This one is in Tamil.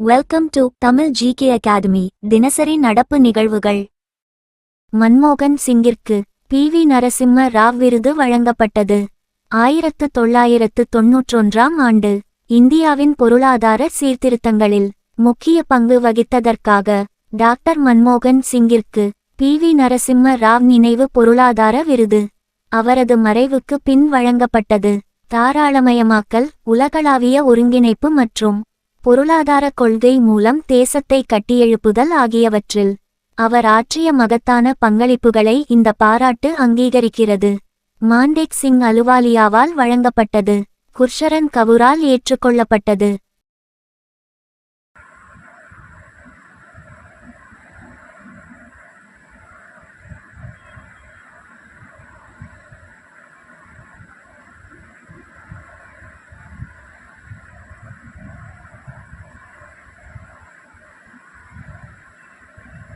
Welcome to Tamil GK academy தினசரி நடப்பு நிகழ்வுகள். மன்மோகன் சிங்கிற்கு பி வி நரசிம்ம ராவ் விருது வழங்கப்பட்டது. ஆயிரத்து தொள்ளாயிரத்து தொன்னூற்றொன்றாம் ஆண்டு இந்தியாவின் பொருளாதார சீர்திருத்தங்களில் முக்கிய பங்கு வகித்ததற்காக டாக்டர் மன்மோகன் சிங்கிற்கு பி வி நரசிம்ம ராவ் நினைவு பொருளாதார விருது. அவரது மறைவுக்கு பின் வழங்கப்பட்டது. தாராளமயமாக்கல் உலகளாவிய ஒருங்கிணைப்பு மற்றும் பொருளாதார கொள்கை மூலம் தேசத்தை கட்டியெழுப்புதல் ஆகியவற்றில் அவர் ஆற்றிய மகத்தான பங்களிப்புகளை இந்த பாராட்டு அங்கீகரிக்கிறது. மாண்டேக் சிங் அலுவாலியாவால் வழங்கப்பட்டது. குர்ஷரன் கவுரால் ஏற்றுக்கொள்ளப்பட்டது.